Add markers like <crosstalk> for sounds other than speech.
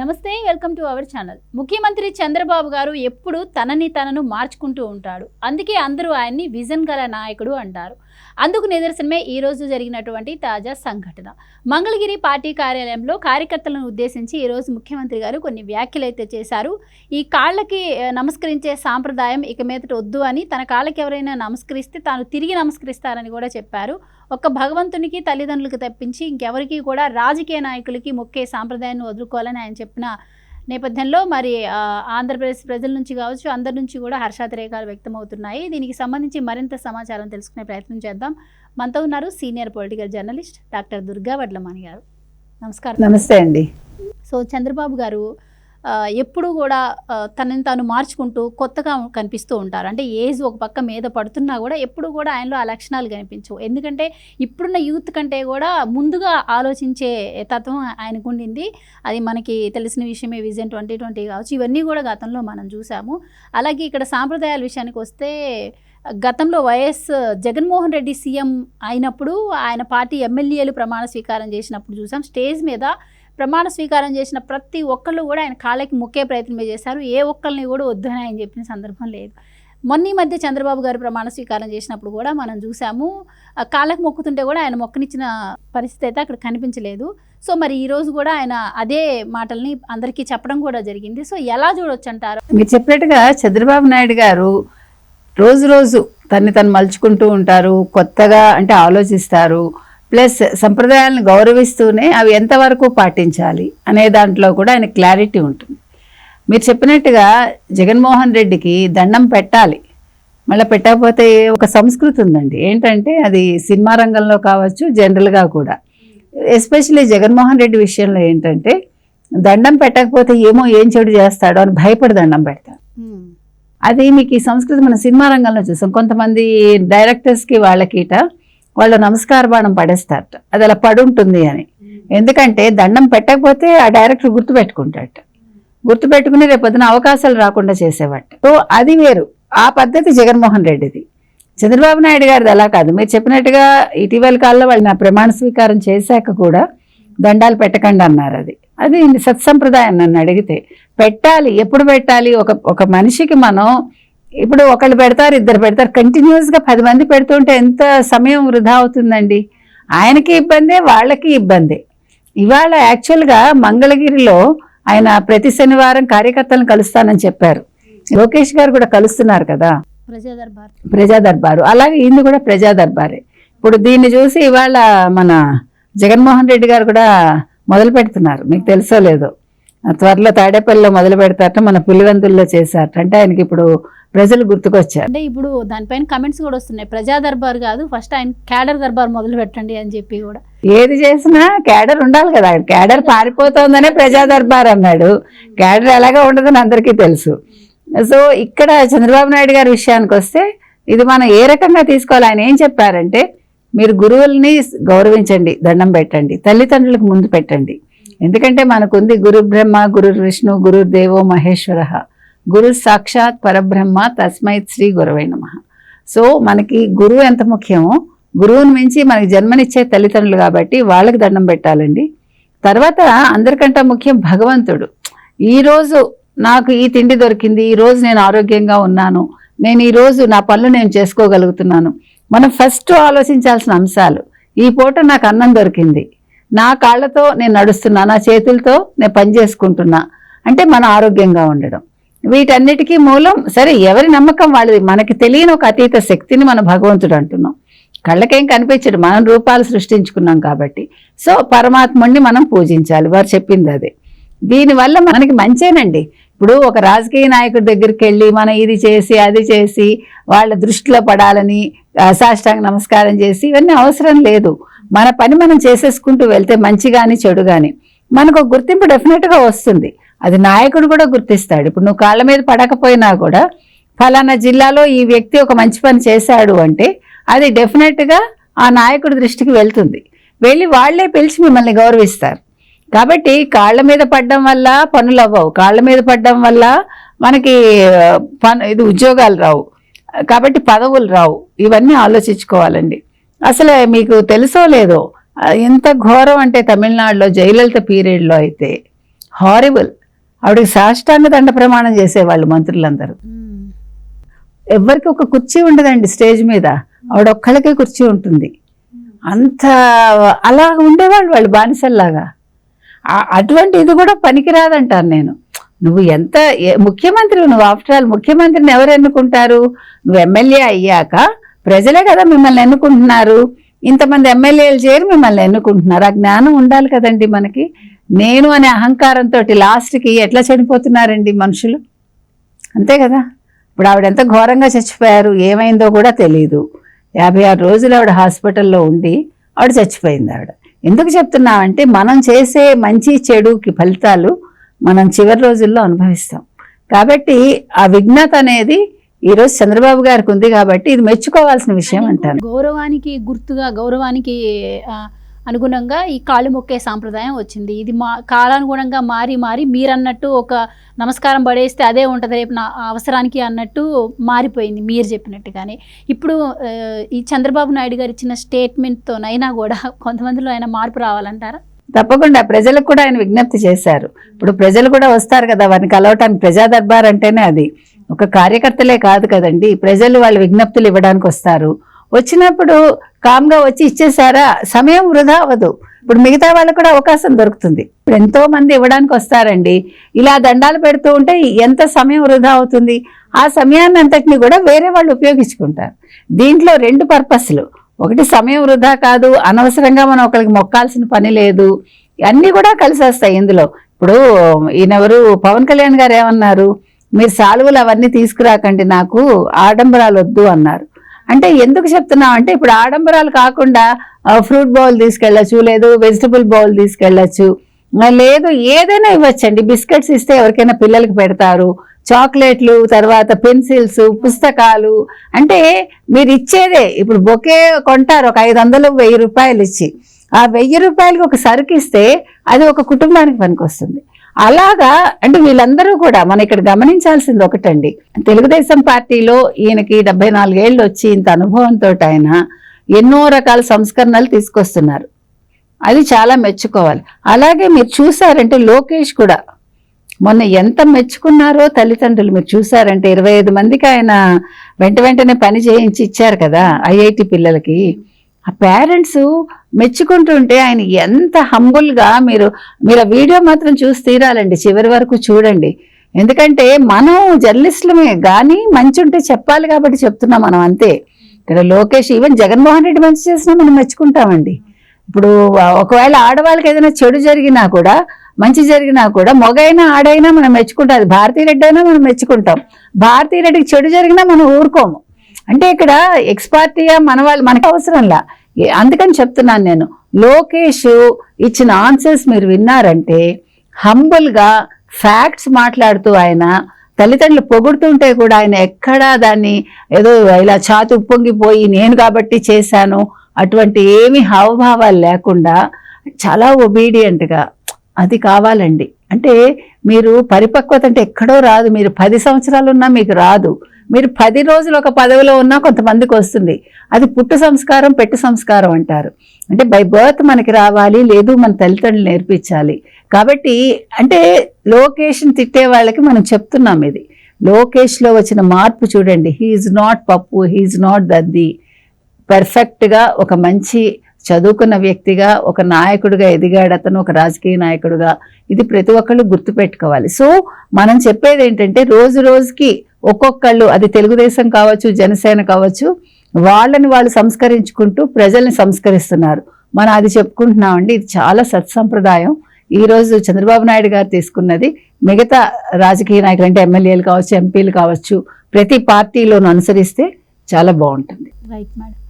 నమస్తే welcome to our channel. ముఖ్యమంత్రి చంద్రబాబు గారు ఎప్పుడు తనని తనను మార్చుకుంటూ ఉంటాడు. అందుకే అందరూ ఆయన్ని విజన్ గల నాయకుడు అంటారు. అందుకు నిదర్శనమే ఈ రోజు జరిగినటువంటి తాజా సంఘటన. మంగళగిరి పార్టీ కార్యాలయంలో కార్యకర్తలను ఉద్దేశించి ఈరోజు ముఖ్యమంత్రి గారు కొన్ని వ్యాఖ్యలు అయితే చేశారు. ఈ కాళ్ళకి నమస్కరించే సాంప్రదాయం ఇక మీదట వద్దు అని తన కాళ్ళకి ఎవరైనా నమస్కరిస్తే తాను తిరిగి నమస్కరిస్తారని కూడా చెప్పారు. ఒక్క భగవంతునికి తల్లిదండ్రులకు తప్పించి ఇంకెవరికి కూడా రాజకీయ నాయకులకి మొక్కే సాంప్రదాయాన్ని వదులుకోవాలని ఆయన చెప్పిన నేపథ్యంలో మరి ఆంధ్రప్రదేశ్ ప్రజల నుంచి కావచ్చు అందరి నుంచి కూడా హర్షాతిరేకాలు వ్యక్తమవుతున్నాయి. దీనికి సంబంధించి మరింత సమాచారం తెలుసుకునే ప్రయత్నం చేద్దాం. మనతో ఉన్నారు senior political journalist doctor Durga Vadlamani గారు. నమస్కారం. నమస్తే అండి. సో చంద్రబాబు గారు ఎప్పుడూ కూడా తనని తాను మార్చుకుంటూ కొత్తగా కనిపిస్తూ ఉంటారు. అంటే ఏజ్ ఒక పక్క మీద పడుతున్నా కూడా ఎప్పుడు కూడా ఆయనలో ఆ లక్షణాలు కనిపించవు. ఎందుకంటే ఇప్పుడున్న యూత్ కంటే కూడా ముందుగా ఆలోచించే తత్వం ఆయనకు ఉండింది. అది మనకి తెలిసిన విషయమే విజన్ ట్వంటీ ట్వంటీ కావచ్చు. ఇవన్నీ కూడా గతంలో మనం చూసాము. అలాగే ఇక్కడ సాంప్రదాయాల విషయానికి వస్తే గతంలో వైఎస్ జగన్మోహన్ రెడ్డి సీఎం అయినప్పుడు ఆయన పార్టీ ఎమ్మెల్యేలు ప్రమాణ స్వీకారం చేసినప్పుడు చూసాం. స్టేజ్ మీద ప్రమాణ స్వీకారం చేసిన ప్రతి ఒక్కళ్ళు కూడా ఆయన కాళ్ళకి మొక్కే ప్రయత్నమే చేశారు. ఏ ఒక్కరిని కూడా వద్దని ఆయన చెప్పిన సందర్భం లేదు. మొన్న ఈ మధ్య చంద్రబాబు గారు ప్రమాణ స్వీకారం చేసినప్పుడు కూడా మనం చూసాము కాళ్ళకు కాళ్ళకి మొక్కుతుంటే కూడా ఆయన మొక్కనిచ్చిన పరిస్థితి అయితే అక్కడ కనిపించలేదు. సో మరి ఈరోజు కూడా ఆయన అదే మాటల్ని అందరికీ చెప్పడం కూడా జరిగింది. సో ఎలా చూడొచ్చు అంటారు మీరు చెప్పినట్టుగా చంద్రబాబు నాయుడు గారు రోజు రోజు తన్ని తను మలుచుకుంటూ ఉంటారు కొత్తగా అంటే ఆలోచిస్తారు. ప్లస్ సంప్రదాయాలను గౌరవిస్తూనే అవి ఎంతవరకు పాటించాలి అనే దాంట్లో కూడా ఆయన క్లారిటీ ఉంటుంది. మీరు చెప్పినట్టుగా జగన్మోహన్ రెడ్డికి దండం పెట్టాలి. మళ్ళీ పెట్టకపోతే ఒక సంస్కృతి ఉందండి. ఏంటంటే అది సినిమా రంగంలో కావచ్చు జనరల్గా కూడా. ఎస్పెషల్లీ జగన్మోహన్ రెడ్డి విషయంలో ఏంటంటే దండం పెట్టకపోతే ఏమో ఏం చెడు చేస్తాడో అని భయపడి దండం పెడతాడు అది మీకు ఈ సంస్కృతి మన సినిమా రంగంలో చూసాం. కొంతమంది డైరెక్టర్స్కి వాళ్ళకిట వాళ్ళు నమస్కార బాణం పడేస్తారట. అది అలా పడుంటుంది అని. ఎందుకంటే దండం పెట్టకపోతే ఆ డైరెక్టర్ గుర్తుపెట్టుకుంటాడట. గుర్తుపెట్టుకుని రేపొద్దున అవకాశాలు రాకుండా చేసేవాట. సో అది వేరు. ఆ పద్ధతి జగన్మోహన్ రెడ్డిది. చంద్రబాబు నాయుడు గారిది అలా కాదు. మీరు చెప్పినట్టుగా ఇటీవల కాలంలో వాళ్ళు నా ప్రమాణ స్వీకారం చేశాక కూడా దండాలు పెట్టకండి అన్నారు అది. అది సత్సంప్రదాయం నన్ను అడిగితే. పెట్టాలి. ఎప్పుడు పెట్టాలి? ఒక ఒక మనిషికి మనం ఇప్పుడు ఒకళ్ళు పెడతారు ఇద్దరు పెడతారు. కంటిన్యూస్గా పది మంది పెడుతుంటే ఎంత సమయం వృధా అవుతుందండి? ఆయనకి ఇబ్బందే వాళ్ళకి ఇబ్బందే. ఇవాళ యాక్చువల్గా మంగళగిరిలో ఆయన ప్రతి శనివారం కార్యకర్తలను కలుస్తానని చెప్పారు. లోకేష్ గారు కూడా కలుస్తున్నారు కదా? ప్రజా దర్బార్ ప్రజా దర్బారు అలాగే ఈయన కూడా ప్రజా దర్బారే ఇప్పుడు దీన్ని చూసి ఇవాళ మన జగన్మోహన్ రెడ్డి గారు కూడా మొదలు పెడుతున్నారు. మీకు తెలుసో లేదో. త్వరలో తాడేపల్లిలో మొదలు పెడతారట మన పులివెందుల్లో చేశారట. అంటే ఆయనకి ఇప్పుడు ప్రజలు గుర్తుకొచ్చారు. అంటే ఇప్పుడు దానిపైన కమెంట్స్ కూడా వస్తున్నాయి. ప్రజా దర్బార్ కాదు ఫస్ట్ ఆయన క్యాడర్ దర్బార్ మొదలు పెట్టండి అని చెప్పి కూడా. ఏది చేసినా క్యాడర్ ఉండాలి కదా. క్యాడర్ <laughs> పారిపోతుందనే ప్రజా దర్బార్ అన్నాడు. క్యాడర్ ఎలాగా ఉండదని అందరికీ తెలుసు. సో ఇక్కడ చంద్రబాబు నాయుడు గారి విషయానికి వస్తే ఇది మనం ఏ రకంగా తీసుకోవాలి? ఆయన ఏం చెప్పారంటే మీరు గురువుల్ని గౌరవించండి దండం పెట్టండి తల్లిదండ్రులకు ముందు పెట్టండి. ఎందుకంటే మనకుంది గురు బ్రహ్మ గురు విష్ణు గురు దేవో మహేశ్వర. గురు సాక్షాత్ పరబ్రహ్మ తస్మై శ్రీ గురవై నమ. సో మనకి గురువు ఎంత ముఖ్యమో గురువుని మించి మనకి జన్మనిచ్చే తల్లిదండ్రులు కాబట్టి వాళ్ళకి దండం పెట్టాలండి. తర్వాత అందరికంటే ముఖ్యం భగవంతుడు. ఈరోజు నాకు ఈ తిండి దొరికింది ఈరోజు నేను ఆరోగ్యంగా ఉన్నాను నేను ఈరోజు నా పనులు నేను చేసుకోగలుగుతున్నాను. మనం ఫస్ట్ ఆలోచించాల్సిన అంశాలు ఈ పూట నాకు అన్నం దొరికింది. నా కాళ్ళతో నేను నడుస్తున్నా నా చేతులతో నేను పని చేసుకుంటున్నా. అంటే మన ఆరోగ్యంగా ఉండడం. వీటన్నిటికీ మూలం సరే ఎవరి నమ్మకం వాళ్ళది? మనకి తెలియని ఒక అతీత శక్తిని మన భగవంతుడు అంటున్నాం. కళ్ళకేం కనిపించడు మనం రూపాలు సృష్టించుకున్నాం కాబట్టి. సో పరమాత్ముడిని మనం పూజించాలి. వారు చెప్పింది అదే. దీనివల్ల మనకి మంచేనండి. ఇప్పుడు ఒక రాజకీయ నాయకుడి దగ్గరికి వెళ్ళి మనం ఇది చేసి అది చేసి వాళ్ళ దృష్టిలో పడాలని సాష్టాంగ నమస్కారం చేసి ఇవన్నీ అవసరం లేదు. మన పని మనం చేసేసుకుంటూ వెళ్తే మంచి కానీ చెడు కానీ మనకు ఒక గుర్తింపు డెఫినెట్గా వస్తుంది. అది నాయకుడు కూడా గుర్తిస్తాడు. ఇప్పుడు నువ్వు కాళ్ళ మీద పడకపోయినా కూడా ఫలానా జిల్లాలో ఈ వ్యక్తి ఒక మంచి పని చేశాడు అంటే అది డెఫినెట్గా ఆ నాయకుడి దృష్టికి వెళ్తుంది. వెళ్ళి వాళ్ళే పిలిచి మిమ్మల్ని గౌరవిస్తారు. కాబట్టి కాళ్ళ మీద పడడం వల్ల పనులు అవ్వవు. కాళ్ళ మీద పడడం వల్ల మనకి పను ఇది ఉద్యోగాలు రావు. కాబట్టి పదవులు రావు. ఇవన్నీ ఆలోచించుకోవాలండి. అసలు మీకు తెలుసో లేదో ఎంత ఘోరం అంటే తమిళనాడులో జయలలిత పీరియడ్లో అయితే హారిబుల్ ఆవిడకి సాష్టాంగ దండ ప్రమాణం చేసేవాళ్ళు మంత్రులందరూ. ఎవరికి ఒక కుర్చీ ఉండదండి స్టేజ్ మీద. ఆవిడ ఒక్కళ్ళకే కుర్చీ ఉంటుంది. అంత అలా ఉండేవాళ్ళు వాళ్ళు బానిసల్లాగా. అటువంటి ఇది కూడా పనికిరాదంటాను నేను. నువ్వు ఎంత ముఖ్యమంత్రి నువ్వు ఆఫ్టర్ ఆల్ ముఖ్యమంత్రిని ఎవరు ఎన్నుకుంటారు? నువ్వు ఎమ్మెల్యే అయ్యాక ప్రజలే కదా మిమ్మల్ని ఎన్నుకుంటున్నారు. ఇంతమంది ఎమ్మెల్యేలు చేరి మిమ్మల్ని ఎన్నుకుంటున్నారు. ఆ జ్ఞానం ఉండాలి కదండి మనకి. నేను అనే అహంకారంతో లాస్ట్కి ఎట్లా చనిపోతున్నారండి మనుషులు? అంతే కదా? ఇప్పుడు ఆవిడ ఎంత ఘోరంగా చచ్చిపోయారు ఏమైందో కూడా తెలియదు యాభై ఆరు రోజులు ఆవిడ హాస్పిటల్లో ఉండి ఆవిడ చచ్చిపోయింది ఆవిడ. ఎందుకు చెప్తున్నామంటే మనం చేసే మంచి చెడుకి ఫలితాలు మనం చివరి రోజుల్లో అనుభవిస్తాం. కాబట్టి ఆ విఘ్నత అనేది ఈరోజు చంద్రబాబు గారికి ఉంది కాబట్టి ఇది మెచ్చుకోవాల్సిన విషయం అంటాను. గౌరవానికి గుర్తుగా గౌరవానికి అనుగుణంగా ఈ కాళ్ళు మొక్కే సాంప్రదాయం వచ్చింది. ఇది మా కాలానుగుణంగా మారి మారి మీరన్నట్టు ఒక నమస్కారం పడేస్తే అదే ఉంటుంది. రేపు నా అవసరానికి అన్నట్టు మారిపోయింది మీరు చెప్పినట్టుగానే. ఇప్పుడు ఈ చంద్రబాబు నాయుడు గారు ఇచ్చిన స్టేట్మెంట్తోనైనా కూడా కొంతమందిలో ఆయన మార్పు రావాలంటారా? తప్పకుండా. ప్రజలకు కూడా ఆయన విజ్ఞప్తి చేశారు. ఇప్పుడు ప్రజలు కూడా వస్తారు కదా వారిని కలవటానికి ప్రజా దర్బార్ అంటేనే అది. ఒక కార్యకర్తలే కాదు కదండి. ప్రజలు వాళ్ళ విజ్ఞప్తులు ఇవ్వడానికి వస్తారు. వచ్చినప్పుడు కామ్గా వచ్చి ఇచ్చేసారా సమయం వృధా అవ్వదు. ఇప్పుడు మిగతా వాళ్ళకు కూడా అవకాశం దొరుకుతుంది. ఇప్పుడు ఎంతో మంది ఇవ్వడానికి వస్తారండి. ఇలా దండాలు పెడుతూ ఉంటే ఎంత సమయం వృధా అవుతుంది? ఆ సమయాన్ని అంతటిని కూడా వేరే వాళ్ళు ఉపయోగించుకుంటారు. దీంట్లో రెండు పర్పస్లు. ఒకటి సమయం వృధా కాదు. అనవసరంగా మనం ఒకరికి మొక్కాల్సిన పని లేదు. అన్నీ కూడా కలిసి వస్తాయి ఇందులో. ఇప్పుడు ఈయనెవరు? పవన్ కళ్యాణ్ గారు ఏమన్నారు? మీరు సాలువలు అవన్నీ తీసుకురాకండి నాకు ఆడంబరాలు వద్దు అన్నారు. అంటే ఎందుకు చెప్తున్నాం అంటే ఇప్పుడు ఆడంబరాలు కాకుండా ఫ్రూట్ బౌల్ తీసుకెళ్ళచ్చు లేదు వెజిటబుల్ బౌల్ తీసుకెళ్ళచ్చు. లేదు ఏదైనా ఇవ్వచ్చండి. బిస్కెట్స్ ఇస్తే ఎవరికైనా పిల్లలకి పెడతారు. చాక్లెట్లు తర్వాత పెన్సిల్స్ పుస్తకాలు. అంటే మీరు ఇచ్చేదే. ఇప్పుడు బొకే కొంటారు ఒక ఐదు వందలు వెయ్యి రూపాయలు ఇచ్చి. ఆ వెయ్యి రూపాయలకి ఒక సరుకు ఇస్తే అది ఒక కుటుంబానికి పనికొస్తుంది. అలాగా అంటే వీళ్ళందరూ కూడా మనం ఇక్కడ గమనించాల్సింది ఒకటండి. తెలుగుదేశం పార్టీలో ఈయనకి డెబ్బై నాలుగేళ్ళు వచ్చి ఇంత అనుభవంతో ఆయన ఎన్నో రకాల సంస్కరణలు తీసుకొస్తున్నారు. అది చాలా మెచ్చుకోవాలి. అలాగే మీరు చూసారంటే లోకేష్ కూడా మొన్న ఎంత మెచ్చుకున్నారో తల్లిదండ్రులు మీరు చూసారంటే ఇరవై ఐదు మందికి ఆయన వెంట వెంటనే పని చేయించి ఇచ్చారు కదా ఐఐటి పిల్లలకి. ఆ పేరెంట్స్ మెచ్చుకుంటుంటే ఆయన ఎంత హంబుల్గా మీరు మీరు ఆ వీడియో మాత్రం చూసి తీరాలండి. చివరి వరకు చూడండి. ఎందుకంటే మనం జర్నలిస్టులమే కానీ మంచి ఉంటే చెప్పాలి కాబట్టి చెప్తున్నాం మనం అంతే. ఇక్కడ లోకేష్ ఈవెన్ జగన్మోహన్ రెడ్డి మంచి చేసినా మనం మెచ్చుకుంటామండి. ఇప్పుడు ఒకవేళ ఆడవాళ్ళకి ఏదైనా చెడు జరిగినా కూడా మంచి జరిగినా కూడా మొగైనా ఆడైనా మనం మెచ్చుకుంటాం. అది భారతీరెడ్డి అయినా మనం మెచ్చుకుంటాం. భారతీరెడ్డికి చెడు జరిగినా మనం ఊరుకోము. అంటే ఇక్కడ ఎక్స్పార్టీయా మన వాళ్ళు మనకు అవసరంలా. అందుకని చెప్తున్నాను నేను. లోకేష్ ఇచ్చిన ఆన్సర్స్ మీరు విన్నారంటే హంబుల్గా ఫ్యాక్ట్స్ మాట్లాడుతూ ఆయన తల్లిదండ్రులు పొగుడుతుంటే కూడా ఆయన ఎక్కడా దాన్ని ఏదో ఇలా చాతు ఉప్పొంగిపోయి నేను కాబట్టి చేశాను అటువంటి ఏమి హావభావాలు లేకుండా చాలా ఒబీడియంట్గా అది కావాలండి. అంటే మీరు పరిపక్వత అంటే ఎక్కడో రాదు. మీరు పది సంవత్సరాలు ఉన్నా మీకు రాదు. మీరు పది రోజులు ఒక పదవిలో ఉన్నా కొంతమందికి వస్తుంది. అది పుట్టు సంస్కారం పెట్టు సంస్కారం అంటారు. అంటే బై బర్త్ మనకి రావాలి లేదు మన తల్లిదండ్రులు నేర్పించాలి. కాబట్టి అంటే లోకేష్ని తిట్టే వాళ్ళకి మనం చెప్తున్నాం ఇది. లోకేష్లో వచ్చిన మార్పు చూడండి. He is not Pappu he is not దద్ది పర్ఫెక్ట్గా ఒక మంచి చదువుకున్న వ్యక్తిగా ఒక నాయకుడిగా ఎదిగాడు అతను ఒక రాజకీయ నాయకుడిగా. ఇది ప్రతి ఒక్కళ్ళు గుర్తుపెట్టుకోవాలి. సో మనం చెప్పేది ఏంటంటే రోజు రోజుకి ఒక్కొక్కళ్ళు అది తెలుగుదేశం కావచ్చు జనసేన కావచ్చు వాళ్ళని వాళ్ళు సంస్కరించుకుంటూ ప్రజల్ని సంస్కరిస్తున్నారు. మనం అది చెప్పుకుంటున్నామండి ఇది చాలా సత్సంప్రదాయం. ఈరోజు చంద్రబాబు నాయుడు గారు తీసుకున్నది మిగతా రాజకీయ నాయకులు అంటే ఎమ్మెల్యేలు కావచ్చు ఎంపీలు కావచ్చు ప్రతి పార్టీలోనూ అనుసరిస్తే చాలా బాగుంటుంది. Right madam